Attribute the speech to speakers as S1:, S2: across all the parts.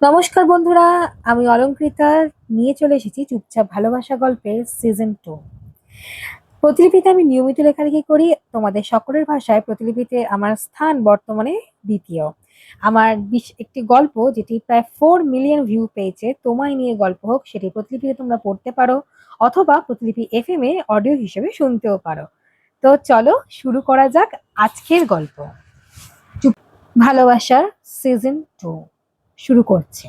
S1: নমস্কার বন্ধুরা, আমি অলঙ্কৃতা। নিয়ে চলে এসেছি চুপচাপ ভালোবাসা গল্পের সিজন টু প্রতিলিপিতে আমি নিয়মিত লেখালেখি করি, তোমাদের সকলের ভাষায় প্রতিলিপিতে আমার স্থান বর্তমানে দ্বিতীয়। আমার একটি গল্প যেটি প্রায় ফোর মিলিয়ন ভিউ পেয়েছে, তোমায় নিয়ে গল্প হোক, সেটি প্রতিলিপিতে তোমরা পড়তে পারো, অথবা প্রতিলিপি এফ এম এ অডিও হিসেবে শুনতেও পারো। তো চলো শুরু করা যাক আজকের গল্প। ভালোবাসার সিজন টু শুরু করছে।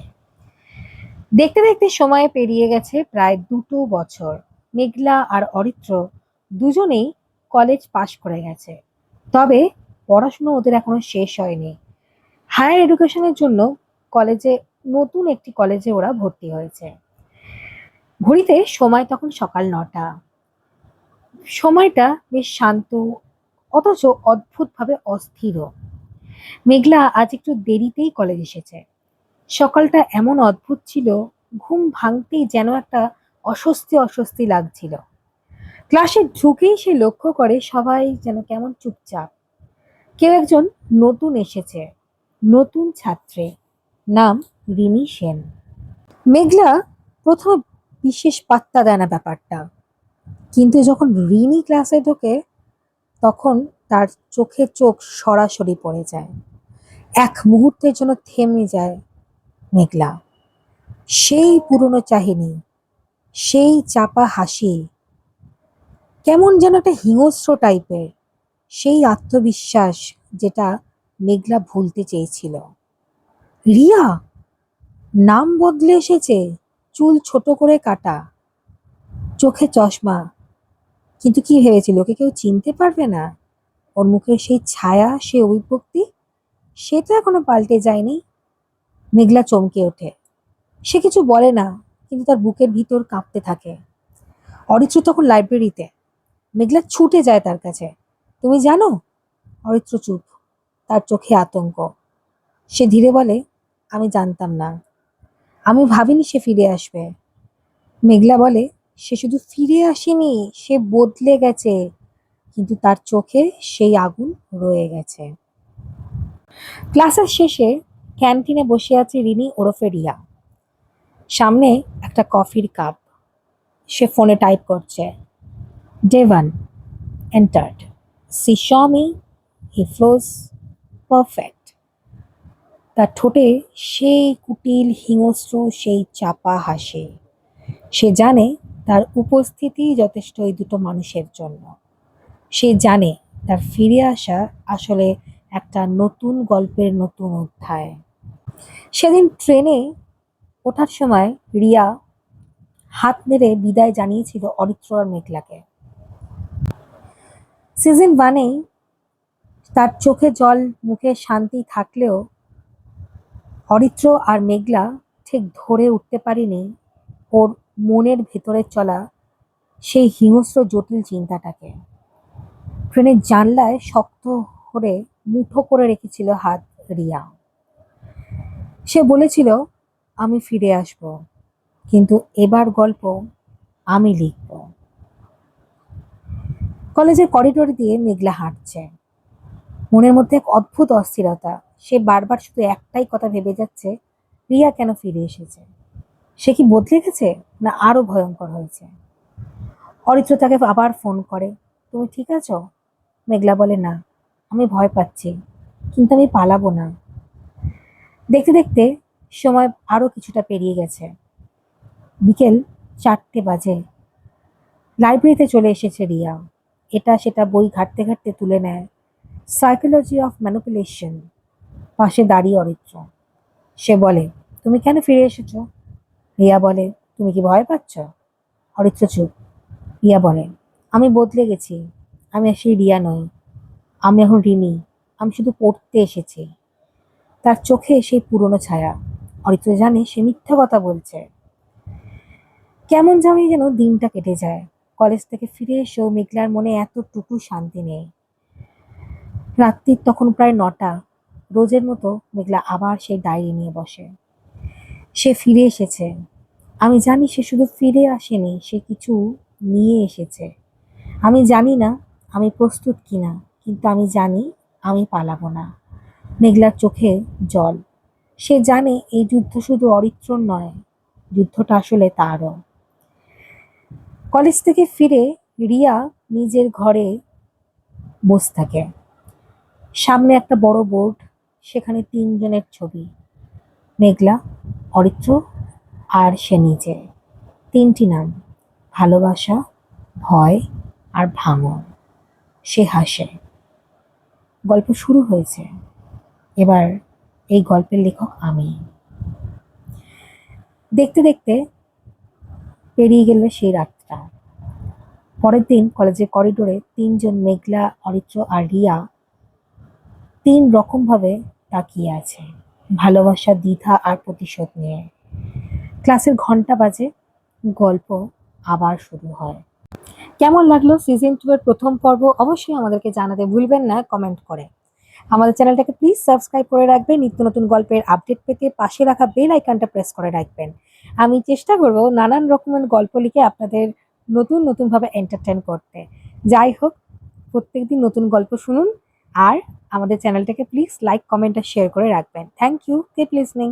S1: দেখতে দেখতে সময় পেরিয়ে গেছে প্রায় দুটো বছর। মেঘলা আর অরিত্র দুজনেই কলেজ পাশ করে গেছে। তবে পড়াশুনো ওদের এখনও শেষ হয়নি। হায়ার এডুকেশনের জন্য কলেজে নতুন একটি কলেজে ওরা ভর্তি হয়েছে। ঘড়িতে সময় তখন সকাল নটা। সময়টা বেশ শান্ত, অথচ অদ্ভুতভাবে অস্থিরও মেঘলা আজ একটু দেরিতেই কলেজ এসেছে। সকালটা এমন অদ্ভুত ছিল, ঘুম ভাঙতেই যেন একটা অস্বস্তি অস্বস্তি লাগছিল। ক্লাসে ঢুকেই সে লক্ষ্য করে সবাই যেন কেমন চুপচাপ। কেউ একজন নতুন এসেছে, নতুন ছাত্রে, নাম রিমি সেন। মেঘলা প্রথমে বিশেষ পাত্তা দেয় না ব্যাপারটা, কিন্তু যখন রিনি ক্লাসে ঢোকে, তখন তার চোখে চোখ সরাসরি পড়ে যায়। এক মুহূর্তের জন্য থেমে যায় মেঘলা। সেই পুরনো চাহিনি, সেই চাপা হাসি, কেমন যেন একটা হিংস্র টাইপের, সেই আত্মবিশ্বাস যেটা মেঘলা ভুলতে চেয়েছিল। রিয়া, নাম বদলে এসেছে, চুল ছোট করে কাটা, চোখে চশমা। কিন্তু কি ভেবেছিল, ওকে কেউ চিনতে পারবে না? ওর মুখের সেই ছায়া, সেই অভিব্যক্তি, সেটা এখনও পাল্টে যায়নি। মেঘলা চমকে ওঠে। সে কিছু বলে না, কিন্তু তার বুকের ভিতর কাঁপতে থাকে। অরিত্র তখন লাইব্রেরিতে। মেঘলা ছুটে যায় তার কাছে। তুমি জানো? অরিত্র চুপ। তার চোখে আতঙ্ক। সে ধীরে বলে, আমি জানতাম না। আমি ভাবিনি সে ফিরে আসবে। মেঘলা বলে, সে শুধু ফিরে আসেনি, সে বদলে গেছে। কিন্তু তার চোখে সেই আগুন রয়ে গেছে। ক্লাসের শেষে ক্যান্টিনে বসে আছে রিনি ওরফে রিয়া। সামনে একটা কফির কাপ। সে ফোনে টাইপ করছে ডেভান এন্টার্ড সি শমি হি ফ্লোজ পারফেক্ট তার ঠোঁটে সেই কুটিল হিংস্র, সেই চাপা হাসে। সে জানে তার উপস্থিতি যথেষ্ট এই দুটো মানুষের জন্য। সে জানে তার ফিরে আসা আসলে একটা নতুন গল্পের নতুন অধ্যায়। সেদিন ট্রেনে ওঠার সময় রিয়া হাত নেড়ে বিদায় জানিয়েছিল অরিত্র আর মেঘলাকে। সিজন ওয়ানেই তার চোখে জল, মুখে শান্তি থাকলেও অরিত্র আর মেঘলা ঠিক ধরে উঠতে পারিনি ওর মনের ভেতরে চলা সেই হিংস্র জটিল চিন্তাটাকে। ট্রেনের জানলায় শক্ত করে মুঠো করে রেখেছিল হাত রিয়া। সে বলেছিল, আমি ফিরে আসব, কিন্তু এবার গল্প আমি লিখব। কলেজের করিডোর দিয়ে মেঘলা হাঁটছে। মনের মধ্যে এক অদ্ভুত অস্থিরতা। সে বারবার শুধু একটাই কথা ভেবে যাচ্ছে, রিয়া কেন ফিরে এসেছে? সে কি বদলে গেছে, না আরও ভয়ঙ্কর হয়েছে? অরিত্র তাকে আবার ফোন করে, তুমি ঠিক আছো? মেঘলা বলে, না, আমি ভয় পাচ্ছি, কিন্তু আমি পালাবো না। দেখতে দেখতে সময় আরও কিছুটা পেরিয়ে গেছে। বিকেল চারটে বাজে। লাইব্রেরিতে চলে এসেছে রিয়া। এটা সেটা বই ঘাটতে ঘাটতে তুলে নেয়। সাইকোলজি অফ ম্যানিপুলেশন পাশে দাঁড়িয়ে অরিত্র। সে বলে, তুমি কেন ফিরে এসেছ? রিয়া বলে, তুমি কি ভয় পাচ্ছ? অরিত্র চুপ। রিয়া বলে, আমি বদলে গেছি। আমি আর সেই রিয়া নই। আমি এখন রিনি আমি শুধু পড়তে এসেছি। তার চোখে সেই পুরনো ছায়া। অরিত্র জানে সে মিথ্যা কথা বলছে। কেমন জানি যেন দিনটা কেটে যায়। কলেজ থেকে ফিরে এসেও মেঘলার মনে এতটুকু শান্তি নেই। রাত্রির তখন প্রায় নটা। রোজের মতো মেঘলা আবার সেই ডায়েরি নিয়ে বসে। সে ফিরে এসেছে। আমি জানি সে শুধু ফিরে আসেনি, সে কিছু নিয়ে এসেছে। আমি জানি না আমি প্রস্তুত কিনা, কিন্তু আমি জানি আমি পালাবো না। মেঘলার চোখে জল। সে জানে এই যুদ্ধ শুধু অরিত্রর নয়, যুদ্ধটা আসলে তারও। কলেজ থেকে ফিরে রিয়া নিজের ঘরে বসে থাকে। সামনে একটা বড় বোর্ড, সেখানে তিনজনের ছবি। মেঘলা, অরিত্র আর সে নিজে। তিনটি নাম, ভালোবাসা, ভয় আর ভাঙন। সে হাসে। গল্প শুরু হয়েছে। এবার এই গল্পের লেখক আমি। দেখতে দেখতে পেরিয়ে গেল সেই রাতটা। পরের দিন কলেজের করিডোরে তিনজন মেঘলা, অরিত্র আর রিয়া তিন রকমভাবে তাকিয়ে আছে, ভালোবাসা, দ্বিধা আর প্রতিশোধ নিয়ে। ক্লাসের ঘণ্টা বাজে, গল্প আবার শুরু হয়। কেমন লাগল সিজন টু এর প্রথম পর্ব? অবশ্যই আমাদেরকে জানাতে ভুলবেন না কমেন্ট করে। আমাদের চ্যানেলটাকে প্লিজ সাবস্ক্রাইব করে রাখবেন। নিত্য নতুন গল্পের আপডেট পেতে পাশে রাখা বেল আইকনটা প্রেস করে রাখবেন। আমি চেষ্টা করব নানান রকমের গল্প লিখে আপনাদের নতুন নতুনভাবে এন্টারটেন করতে। যাই হোক, প্রত্যেকদিন নতুন গল্প শুনুন আর আমাদের চ্যানেলটাকে প্লিজ লাইক কমেন্ট আর শেয়ার করে রাখবেন। Thank you keep listening